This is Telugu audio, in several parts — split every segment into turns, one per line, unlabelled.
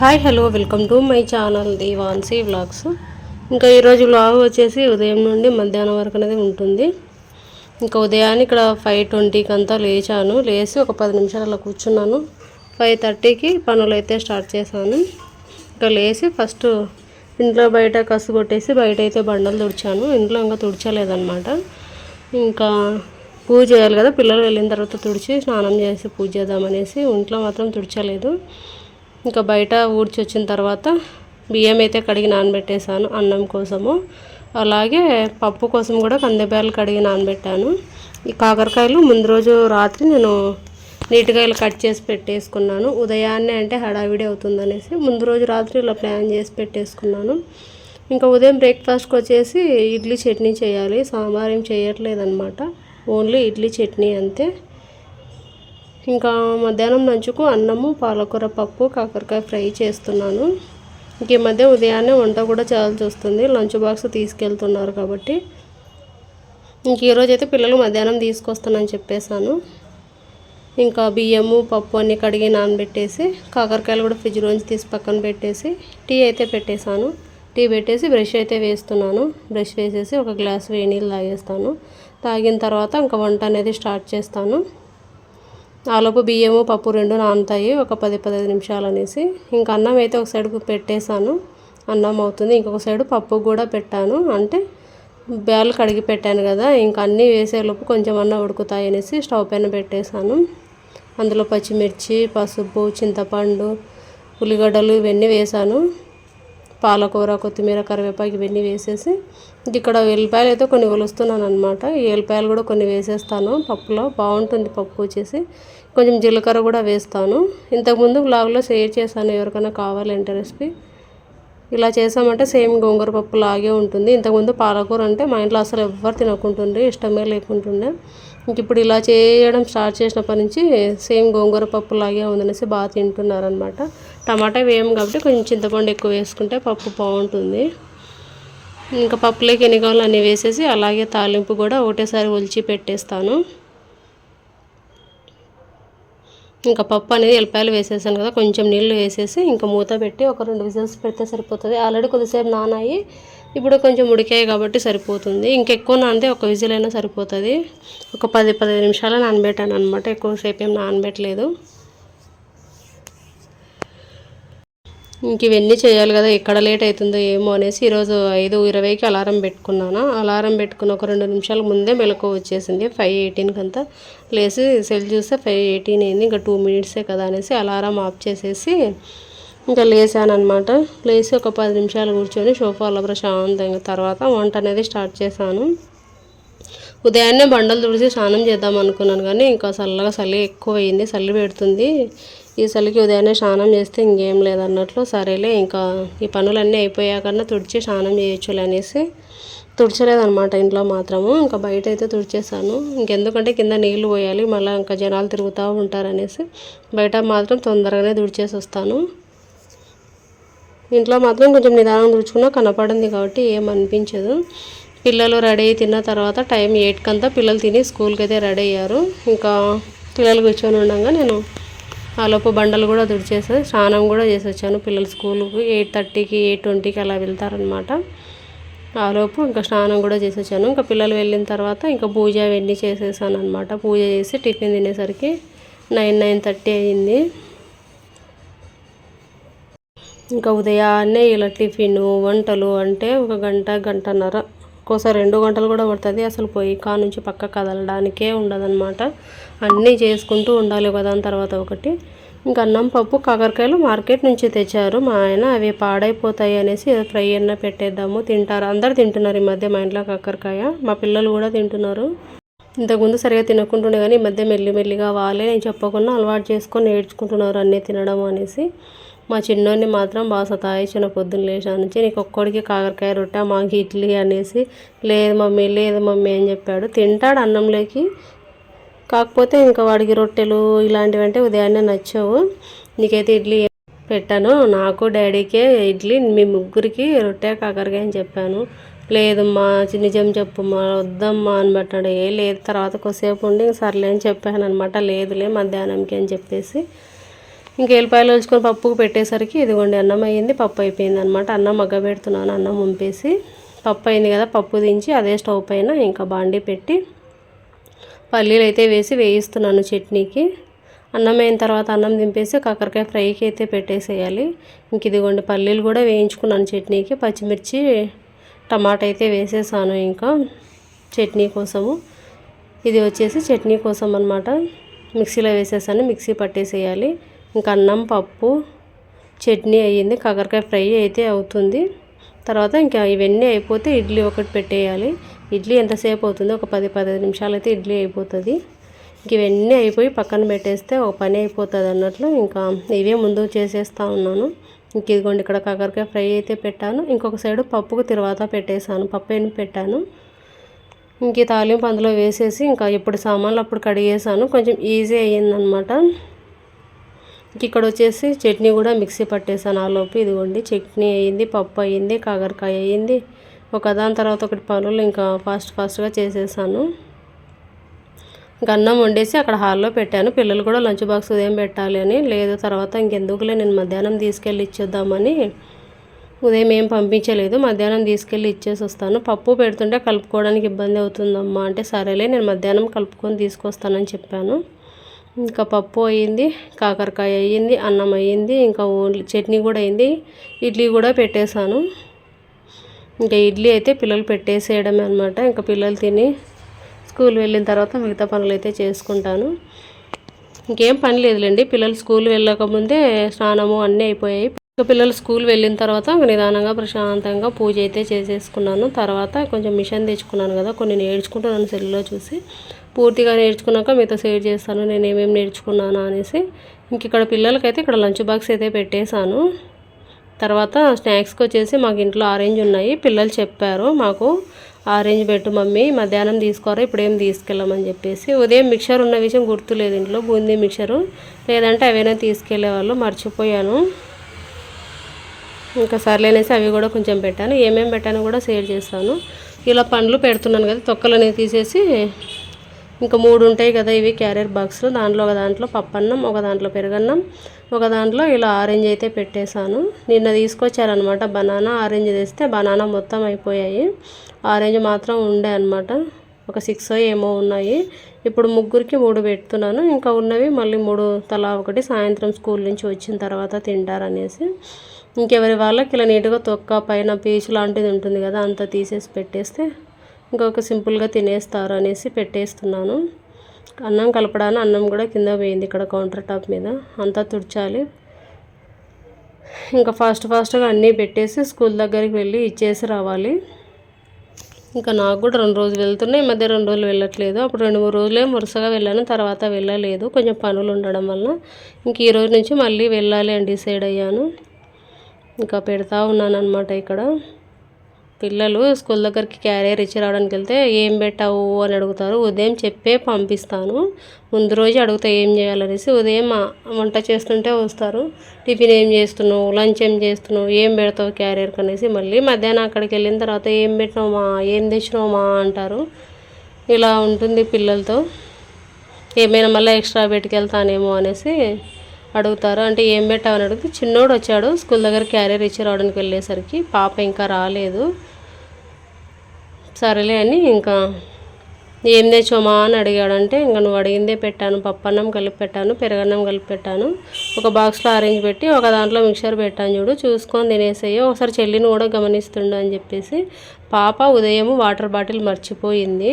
Hi hello welcome to my channel Devanshi vlogs. ఇంకా ఈరోజు వ్లాగ్ వచ్చేసి ఉదయం నుండి మధ్యాహ్నం వరకు అనేది ఉంటుంది. ఇంకా ఉదయాన్నే ఇక్కడ ఫైవ్ ట్వంటీకి అంతా లేచాను. లేచి ఒక పది నిమిషాలు అలా కూర్చున్నాను. ఫైవ్ థర్టీకి పనులు అయితే స్టార్ట్ చేశాను. ఇంకా లేచి ఫస్ట్ ఇంట్లో బయట కసు కొట్టేసి బయట అయితే బండలు తుడిచాను. ఇంట్లో ఇంకా తుడిచలేదన్నమాట. ఇంకా పూజ చేయాలి కదా పిల్లలు వెళ్ళిన తర్వాత తుడిచి స్నానం చేసి పూజ చేద్దామనేసి ఇంట్లో మాత్రం తుడిచలేదు. ఇంకా బయట ఊడ్చి వచ్చిన తర్వాత బియ్యం అయితే కడిగి నానబెట్టేశాను అన్నం కోసము. అలాగే పప్పు కోసం కూడా కందిబ్యాలు కడిగి నానబెట్టాను. ఈ కాకరకాయలు ముందు రోజు రాత్రి నేను నీటికాయలు కట్ చేసి పెట్టేసుకున్నాను. ఉదయాన్నే అంటే హడావిడి అవుతుందనేసి ముందు రోజు రాత్రి ఇలా ప్లాన్ చేసి పెట్టేసుకున్నాను. ఇంకా ఉదయం బ్రేక్ఫాస్ట్కి వచ్చేసి ఇడ్లీ చట్నీ చేయాలి. సాంబార్ ఏం చేయట్లేదనమాట ఓన్లీ ఇడ్లీ చట్నీ అంతే. ఇంకా మధ్యాహ్నం నంచుకు అన్నము పాలకూర పప్పు కాకరకాయ ఫ్రై చేస్తున్నాను. ఇంక ఈ మధ్య ఉదయాన్నే వంట కూడా చేయాల్సి వస్తుంది. లంచ్ బాక్స్ తీసుకెళ్తున్నారు కాబట్టి. ఇంక ఈరోజు అయితే పిల్లలు మధ్యాహ్నం తీసుకొస్తానని చెప్పేశాను. ఇంకా బియ్యము పప్పు అన్నీ కడిగి నానబెట్టేసి కాకరకాయలు కూడా ఫ్రిడ్జ్లోంచి తీసి పక్కన పెట్టేసి టీ అయితే పెట్టేశాను. టీ పెట్టేసి బ్రష్ అయితే వేస్తున్నాను. బ్రష్ వేసేసి ఒక గ్లాస్ వేడి నీళ్ళు తాగేస్తాను. తాగిన తర్వాత ఇంకా వంట అనేది స్టార్ట్ చేస్తాను. ఆలోపు బియ్యము పప్పు రెండు నానుతాయి. ఒక పది పదిహేను నిమిషాలు అనేసి. ఇంకా అన్నం అయితే ఒక సైడ్ పెట్టేశాను. అన్నం అవుతుంది. ఇంకొక సైడు పప్పు కూడా పెట్టాను. అంటే బ్యాలు కడిగి పెట్టాను కదా. ఇంకా అన్నీ వేసేలోపు కొంచెం అన్న ఉడుకుతాయి అనేసి స్టవ్ పైన పెట్టేశాను. అందులో పచ్చిమిర్చి పసుపు చింతపండు ఉల్లిగడ్డలు ఇవన్నీ వేసాను పాలకూర కొత్తిమీర కరివేపాకు ఇవన్నీ వేసేసి. ఇక్కడ ఎల్లిపాయలు అయితే కొన్ని ఒలుస్తున్నాను అనమాట ఈ ఎల్లిపాయలు కూడా కొన్ని వేసేస్తాను పప్పులో. బాగుంటుంది పప్పు వచ్చేసి. కొంచెం జీలకర్ర కూడా వేస్తాను. ఇంతకుముందు బ్లాగ్లో షేర్ చేశాను ఎవరికైనా కావాలంటే రెసిపీ ఇలా చేసామంటే సేమ్ గోంగూర పప్పు లాగే ఉంటుంది. ఇంతకుముందు పాలకూర అంటే మా ఇంట్లో అసలు ఎవ్వరు తినకుంటుండే ఇష్టమే లేకుంటుండే. ఇంక ఇప్పుడు ఇలా చేయడం స్టార్ట్ చేసినప్పటి నుంచి సేమ్ గోంగూర పప్పు లాగే ఉందనేసి బాగా తింటున్నారనమాట టమాటా వేయం కాబట్టి కొంచెం చింతపండు ఎక్కువ వేసుకుంటే పప్పు బాగుంటుంది. ఇంకా పప్పులోకి ఎన్ని కావాలో అన్నీ వేసేసి అలాగే తాలింపు కూడా ఒకటేసారి ఒలిచి పెట్టేస్తాను. ఇంకా పప్పు అనేది ఎల్లిపాయలు వేసేసాను కదా కొంచెం నీళ్ళు వేసేసి ఇంకా మూత పెట్టి ఒక రెండు విజిల్స్ పెడితే సరిపోతుంది. ఆల్రెడీ కొద్దిసేపు నానాయి ఇప్పుడు కొంచెం ఉడికాయి కాబట్టి సరిపోతుంది. ఇంకెక్కువ నానితే ఒక విజిల్ అయినా సరిపోతుంది. ఒక పది పదిహేను నిమిషాలు నానబెట్టాను అనమాట ఎక్కువసేపు ఏం నానబెట్టలేదు. ఇంక ఇవన్నీ చేయాలి కదా ఎక్కడ లేట్ అవుతుందో ఏమో అనేసి ఈరోజు ఐదు ఇరవైకి అలారం పెట్టుకున్నాను. అలారం పెట్టుకున్న ఒక రెండు నిమిషాల ముందే మెలకు వచ్చేసింది. ఫైవ్ ఎయిటీన్కి అంతా లేచి సెల్ చూస్తే ఫైవ్ ఎయిటీన్ అయింది. ఇంకా టూ మినిట్సే కదా అనేసి అలారం ఆఫ్ చేసేసి ఇంకా లేసాను లేచి ఒక పది నిమిషాలు కూర్చొని సోఫాలో ప్రశాంతంగా తర్వాత వంట అనేది స్టార్ట్ చేశాను. ఉదయాన్నే బండలు తుడిచి స్నానం చేద్దాం అనుకున్నాను కానీ ఇంకా చల్లగా చలి ఎక్కువ అయింది చలి పెడుతుంది. ఈ చలికి ఉదయాన్నే స్నానం చేస్తే ఇంకేం లేదన్నట్లు సరేలే ఇంకా ఈ పనులన్నీ అయిపోయాకన్నా తుడిచి స్నానం చేయొచ్చులే అనేసి తుడిచలేదనమాట ఇంట్లో మాత్రము. ఇంకా బయట అయితే తుడిచేసాను ఇంకెందుకంటే కింద నీళ్ళు పోయాలి మళ్ళీ ఇంకా జనాలు తిరుగుతూ ఉంటారనేసి బయట మాత్రం తొందరగానే తుడిచేసి వస్తాను. ఇంట్లో మాత్రం కొంచెం నిదానం తుడుచుకున్నా కనపడింది కాబట్టి ఏం అనిపించదు. పిల్లలు రెడీ అయి తిన్న తర్వాత టైం ఎయిట్కి అంతా పిల్లలు తిని స్కూల్కి అయితే రెడీ అయ్యారు. ఇంకా పిల్లలు కూర్చొని ఉండగా నేను ఆలోపు బండలు కూడా తుడిచేసి స్నానం కూడా చేసి వచ్చాను. పిల్లలు స్కూల్కి ఎయిట్ థర్టీకి ఎయిట్ ట్వంటీకి అలా వెళ్తారనమాట ఆలోపు ఇంకా స్నానం కూడా చేసి వచ్చాను. ఇంకా పిల్లలు వెళ్ళిన తర్వాత ఇంకా పూజ అవన్నీ చేసేసాను అనమాట పూజ చేసి టిఫిన్ తినేసరికి నైన్ నైన్ థర్టీ అయ్యింది ఇంకా ఉదయాన్నే ఇలా టిఫిన్ వంటలు అంటే ఒక గంట గంటన్నర ఒక్కోసారి రెండు గంటలు కూడా పడుతుంది. అసలు పొయ్యి కా నుంచి పక్క కదలడానికే ఉండదన్నమాట. అన్నీ చేసుకుంటూ ఉండాలి ఒకదాని తర్వాత ఒకటి. ఇంకా అన్నం పప్పు కాకరకాయలు మార్కెట్ నుంచి తెచ్చారు. మా ఆయన అవి పాడైపోతాయి అనేసి ఫ్రై అన్న పెట్టేద్దాము. తింటారు. అందరు తింటున్నారు ఈ మధ్య మా ఇంట్లో కాకరకాయ. మా పిల్లలు కూడా తింటున్నారు. ఇంతకుముందు సరిగా తినకుంటుండే కానీ ఈ మధ్య మెల్లిమెల్లిగా వాళ్ళే నేను చెప్పకుండా అలవాటు చేసుకొని నేర్చుకుంటున్నారు అన్నీ తినడం అనేసి. మా చిన్నోడిని మాత్రం బాగా సతాయించిన పొద్దున్న లేచా నుంచి నీకు ఒక్కడికి కాకరకాయ రొట్టె మాకు ఇడ్లీ అనేసి లేదు మమ్మీ లేదు మమ్మీ అని చెప్పాడు. తింటాడు అన్నంలోకి. కాకపోతే ఇంకా వాడికి రొట్టెలు ఇలాంటివి అంటే ఉదయాన్నే నచ్చవు. నీకైతే ఇడ్లీ పెట్టాను నాకు డాడీకే ఇడ్లీ మీ ముగ్గురికి రొట్టె కాకరకాయ అని చెప్పాను. లేదమ్మా నిజం చెప్పుమ్మా వద్దమ్మా అని పెట్టాడు ఏ లేదు తర్వాత కొద్దిసేపు ఉండి సర్లే అని చెప్పాను అనమాట లేదులే మధ్యాహ్నంకి అని చెప్పేసి ఇంక ఎల్లిపాయలు వచ్చుకొని పప్పుకు పెట్టేసరికి ఇదిగోండి అన్నం అయ్యింది పప్పు అయిపోయింది అనమాట అన్నం మగ్గ పెడుతున్నాను అన్నం ఉంపేసి పప్పు అయింది కదా పప్పు దించి అదే స్టవ్ పైన ఇంకా బాండీ పెట్టి పల్లీలు అయితే వేసి వేయిస్తున్నాను చట్నీకి. అన్నం అయిన తర్వాత అన్నం దింపేసి కాకరకాయ ఫ్రైకి అయితే పెట్టేసేయాలి. ఇంక ఇదిగోండి పల్లీలు కూడా వేయించుకున్నాను చట్నీకి. పచ్చిమిర్చి టమాటా అయితే వేసేసాను ఇంకా చట్నీ కోసము. ఇది వచ్చేసి చట్నీ కోసం అనమాట మిక్సీలో వేసేసాను మిక్సీ పట్టేసేయాలి. ఇంకా అన్నం పప్పు చట్నీ అయ్యింది. కాకరకాయ ఫ్రై అయితే అవుతుంది. తర్వాత ఇంకా ఇవన్నీ అయిపోతే ఇడ్లీ ఒకటి పెట్టేయాలి. ఇడ్లీ ఎంతసేపు అవుతుంది ఒక పది పదిహేను నిమిషాలు అయితే ఇడ్లీ అయిపోతుంది. ఇంక ఇవన్నీ అయిపోయి పక్కన పెట్టేస్తే ఒక పని అయిపోతుంది అన్నట్లు ఇంకా ఇవే ముందు చేసేస్తూ ఉన్నాను. ఇంక ఇదిగోండి ఇక్కడ కాకరకాయ ఫ్రై అయితే పెట్టాను. ఇంకొక సైడు పప్పుకు తర్వాత పెట్టేశాను. పప్పు ఏమి పెట్టాను. ఇంక తాలింపు అందులో వేసేసి ఇంకా ఎప్పుడు సామాన్లు అప్పుడు కడిగేసాను కొంచెం ఈజీ అయ్యిందనమాట ఇక్కడ వచ్చేసి చట్నీ కూడా మిక్సీ పట్టేసాను ఆ లోపు. ఇదిగోండి చట్నీ అయ్యింది పప్పు అయ్యింది కాకరకాయ అయ్యింది ఒక దాని తర్వాత ఒకటి పనులు ఇంకా ఫాస్ట్ ఫాస్ట్గా చేసేసాను. ఇంకా అన్నం వండేసి అక్కడ హాల్లో పెట్టాను. పిల్లలు కూడా లంచ్ బాక్స్ ఉదయం పెట్టాలి అని. లేదు తర్వాత ఇంకెందుకులే నేను మధ్యాహ్నం తీసుకెళ్ళి ఇచ్చేద్దామని. ఉదయం ఏం పంపించలేదు మధ్యాహ్నం తీసుకెళ్ళి ఇచ్చేసి వస్తాను. పప్పు పెడుతుంటే కలుపుకోవడానికి ఇబ్బంది అవుతుందమ్మా. అంటే సరేలే నేను మధ్యాహ్నం కలుపుకొని తీసుకొస్తానని చెప్పాను. ఇంకా పప్పు అయ్యింది కాకరకాయ అయ్యింది అన్నం అయ్యింది ఇంకా ఓన్లీ చట్నీ కూడా అయింది ఇడ్లీ కూడా పెట్టేశాను. ఇంకా ఇడ్లీ అయితే పిల్లలు పెట్టేసేయడమే అనమాట ఇంకా పిల్లలు తిని స్కూల్ వెళ్ళిన తర్వాత మిగతా పనులు అయితే చేసుకుంటాను. ఇంకేం పని లేదులేండి పిల్లలు స్కూల్ వెళ్ళకముందే స్నానము అన్నీ అయిపోయాయి. ఇంకా పిల్లలు స్కూల్ వెళ్ళిన తర్వాత నిదానంగా ప్రశాంతంగా పూజ అయితే చేసేసుకున్నాను. తర్వాత కొంచెం మిషన్ తెచ్చుకున్నాను కదా కొన్ని నేర్చుకుంటున్నాను సెల్లో చూసి. పూర్తిగా నేర్చుకున్నాక మీతో షేర్ చేస్తాను నేను ఏమేమి నేర్చుకున్నాను అనేసి. ఇంక ఇక్కడ పిల్లలకైతే ఇక్కడ లంచ్ బాక్స్ అయితే పెట్టేశాను. తర్వాత స్నాక్స్కి వచ్చేసి మాకు ఇంట్లో ఆరెంజ్ ఉన్నాయి. పిల్లలు చెప్పారు మాకు ఆరెంజ్ పెట్టు మమ్మీ మధ్యాహ్నం తీసుకోరా ఇప్పుడు ఏం తీసుకెళ్ళమని చెప్పేసి. ఉదయం మిక్చర్ ఉన్న విషయం గుర్తులేదు ఇంట్లో బూందీ మిక్సరు. లేదంటే అవైనా తీసుకెళ్ళేవాళ్ళు మర్చిపోయాను. ఇంకా సర్లేనేసి అవి కూడా కొంచెం పెట్టాను. ఏమేమి పెట్టాను కూడా షేర్ చేస్తాను. ఇలా పండ్లు పెడుతున్నాను కదా తొక్కలు తీసేసి ఇంకా మూడు ఉంటాయి కదా ఇవి క్యారియర్ బాక్స్ దాంట్లో ఒక దాంట్లో పప్పన్నం ఒక దాంట్లో పెరుగన్నం ఒక దాంట్లో ఇలా ఆరెంజ్ అయితే పెట్టేశాను. నిన్న తీసుకొచ్చారనమాట బనానా. ఆరెంజ్ తెస్తే బనానా మొత్తం అయిపోయాయి. ఆరెంజ్ మాత్రం ఉండే అనమాట ఒక సిక్స్ ఏమో ఉన్నాయి. ఇప్పుడు ముగ్గురికి మూడు పెడుతున్నాను. ఇంకా ఉన్నవి మళ్ళీ మూడు తలా ఒకటి సాయంత్రం స్కూల్ నుంచి వచ్చిన తర్వాత తింటారనేసి. ఇంకెవరి వాళ్ళకి ఇలా నీట్గా తొక్క పైన పీచు లాంటిది ఉంటుంది కదా అంతా తీసేసి పెట్టేస్తే ఇంకొక సింపుల్గా తినేస్తారు అనేసి పెట్టేస్తున్నాను. అన్నం కలపడానికి అన్నం కూడా కింద పోయింది ఇక్కడ కౌంటర్ టాప్ మీద. అంతా తుడిచాలి. ఇంకా ఫాస్ట్ ఫాస్ట్గా అన్నీ పెట్టేసి స్కూల్ దగ్గరికి వెళ్ళి ఇచ్చేసి రావాలి. ఇంకా నాకు కూడా రెండు రోజులు వెళ్తున్నాయి. ఈ మధ్య రెండు రోజులు వెళ్ళట్లేదు. అప్పుడు రెండు మూడు రోజులే వరుసగా వెళ్ళాను. తర్వాత వెళ్ళలేదు. కొంచెం పనులు ఉండడం వల్ల ఇంక ఈ రోజు నుంచి మళ్ళీ వెళ్ళాలి అని డిసైడ్ అయ్యాను. ఇంకా పెడతా ఉన్నాను అనమాట ఇక్కడ. పిల్లలు స్కూల్ దగ్గరికి క్యారియర్ ఇచ్చి రావడానికి వెళ్తే ఏం పెట్టావు? అని అడుగుతారు. ఉదయం చెప్పే పంపిస్తాను. ముందు రోజు అడిగితే ఏం చేయాలనేసి ఉదయం వంట చేస్తుంటే వస్తారు. టిఫిన్ ఏం చేస్తున్నావు? లంచ్ ఏం చేస్తున్నావు? ఏం పెడతావు క్యారియర్కి? అనేసి మళ్ళీ మధ్యాహ్నం అక్కడికి వెళ్ళిన తర్వాత ఏం పెట్టినావుమా ఏం తెచ్చినావుమా అంటారు. ఇలా ఉంటుంది పిల్లలతో. ఏమైనా మళ్ళీ ఎక్స్ట్రా పెట్టుకెళ్తానేమో అనేసి అడుగుతారు. అంటే ఏం పెట్టావని అడిగితే చిన్నోడు వచ్చాడు స్కూల్ దగ్గర క్యారియర్ ఇచ్చి రావడానికి వెళ్ళేసరికి పాప ఇంకా రాలేదు. సరేలే అని ఇంకా ఏం తెచ్చామా అని అడిగాడంటే ఇంకా నువ్వు అడిగిందే పెట్టాను పప్పన్నం కలిపి పెట్టాను పెరగన్నం కలిపి పెట్టాను. ఒక బాక్స్లో అరేంజ్ పెట్టి ఒక దాంట్లో మిక్చర్ పెట్టాను చూడు చూసుకొని తినేసేయో. ఒకసారి చెల్లిని కూడా గమనిస్తుండు అని చెప్పేసి పాప ఉదయం వాటర్ బాటిల్ మర్చిపోయింది.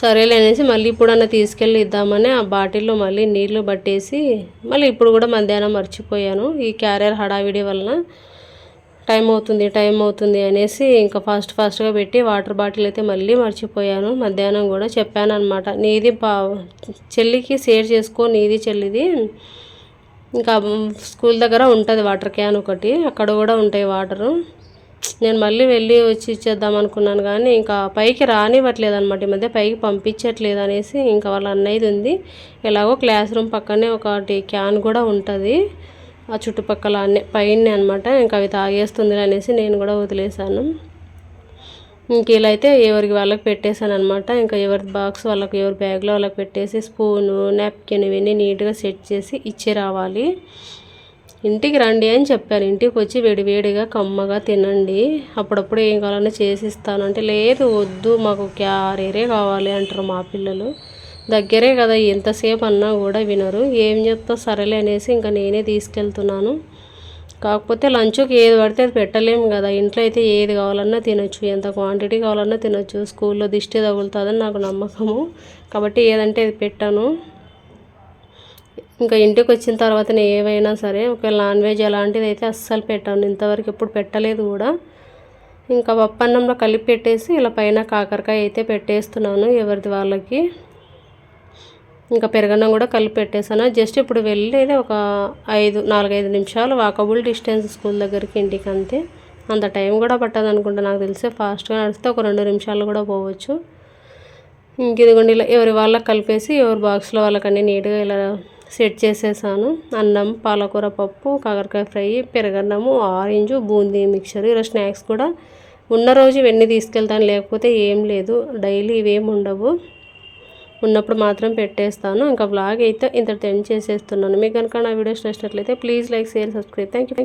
సరేలే అనేసి మళ్ళీ ఇప్పుడన్నా తీసుకెళ్ళి ఇద్దామని ఆ బాటిల్లో మళ్ళీ నీళ్ళు పట్టేసి మళ్ళీ ఇప్పుడు కూడా మధ్యాహ్నం మర్చిపోయాను. ఈ క్యారియర్ హడావిడి వలన టైం అవుతుంది టైం అవుతుంది అనేసి ఇంకా ఫాస్ట్ ఫాస్ట్గా పెట్టి వాటర్ బాటిల్ అయితే మళ్ళీ మర్చిపోయాను. మధ్యాహ్నం కూడా చెప్పాను అనమాట నీది పా చెల్లికి షేర్ చేసుకో నీది చెల్లిది. ఇంకా స్కూల్ దగ్గర ఉంటుంది వాటర్ క్యాన్ ఒకటి అక్కడ కూడా ఉంటాయి వాటరు. నేను మళ్ళీ వెళ్ళి వచ్చి ఇచ్చేద్దాం అనుకున్నాను కానీ ఇంకా పైకి రానివ్వట్లేదు అనమాట ఈ మధ్య పైకి పంపించట్లేదు అనేసి ఇంకా వాళ్ళ అన్నయ్యది ఉంది. ఎలాగో క్లాస్ రూమ్ పక్కనే ఒకటి క్యాన్ కూడా ఉంటుంది. ఆ చుట్టుపక్కల అన్నీ పైన అనమాట ఇంకా అవి తాగేస్తుంది అనేసి నేను కూడా వదిలేశాను. ఇంక ఇలా అయితే ఎవరికి వాళ్ళకి పెట్టేశాను అనమాట ఇంకా ఎవరి బాక్స్ వాళ్ళకి ఎవరి బ్యాగ్లో వాళ్ళకి పెట్టేసి స్పూను నాప్కిన్ ఇవన్నీ నీట్గా సెట్ చేసి ఇచ్చి రావాలి. ఇంటికి రండి అని చెప్పాను. ఇంటికి వచ్చి వేడివేడిగా కమ్మగా తినండి. అప్పుడప్పుడు ఏం కావాలన్నా చేసిస్తాను. అంటే లేదు వద్దు మాకు క్యారేరే కావాలి అంటారు మా పిల్లలు. దగ్గరే కదా ఎంతసేపు అన్నా కూడా వినరు. ఏం చెప్తా సరేలే అనేసి ఇంకా నేనే తీసుకెళ్తున్నాను. కాకపోతే లంచ్కి ఏది పడితే అది పెట్టలేము కదా. ఇంట్లో అయితే ఏది కావాలన్నా తినొచ్చు. ఎంత క్వాంటిటీ కావాలన్నా తినొచ్చు. స్కూల్లో దిష్టి తగులుతుందని నాకు నమ్మకము. కాబట్టి ఏదంటే అది పెట్టాను. ఇంకా ఇంటికి వచ్చిన తర్వాత ఏవైనా సరే ఒకవేళ నాన్ వెజ్ అలాంటిది అయితే అస్సలు పెట్టాను. ఇంతవరకు ఎప్పుడు పెట్టలేదు కూడా. ఇంకా పప్పన్నంలో కలిపి పెట్టేసి ఇలా పైన కాకరకాయ అయితే పెట్టేస్తున్నాను ఎవరిది వాళ్ళకి. ఇంకా పెరగన్నం కూడా కలిపి పెట్టేశాను. జస్ట్ ఇప్పుడు వెళ్ళేది ఒక ఐదు నాలుగైదు నిమిషాలు వాకబుల్ డిస్టెన్స్ స్కూల్ దగ్గరికి ఇంటికి అంతే అంత టైం కూడా పట్టదు అనుకుంటా నాకు తెలిసే ఫాస్ట్గా నడిస్తే ఒక రెండు నిమిషాలు కూడా పోవచ్చు. ఇంక ఇదిగోండి ఇలా ఎవరి వాళ్ళకి కలిపేసి ఎవరి బాక్స్లో వాళ్ళకన్నీ నీట్గా ఇలా సెట్ చేసేసాను. అన్నం పాలకూర పప్పు కాకరకాయ ఫ్రై పెరగన్నము ఆరెంజ్ బూందీ మిక్చర్ ఇలా స్నాక్స్ కూడా ఉన్న రోజు ఇవన్నీ తీసుకెళ్తాను లేకపోతే ఏం లేదు. డైలీ ఇవేం ఉండవు. ఉన్నప్పుడు మాత్రం పెట్టేస్తాను. ఇంకా బ్లాగ్ అయితే ఇంత టెన్ చేసేస్తున్నాను. మీకు కనుక నా వీడియోస్ నచ్చినట్లయితే please like share subscribe. Thank you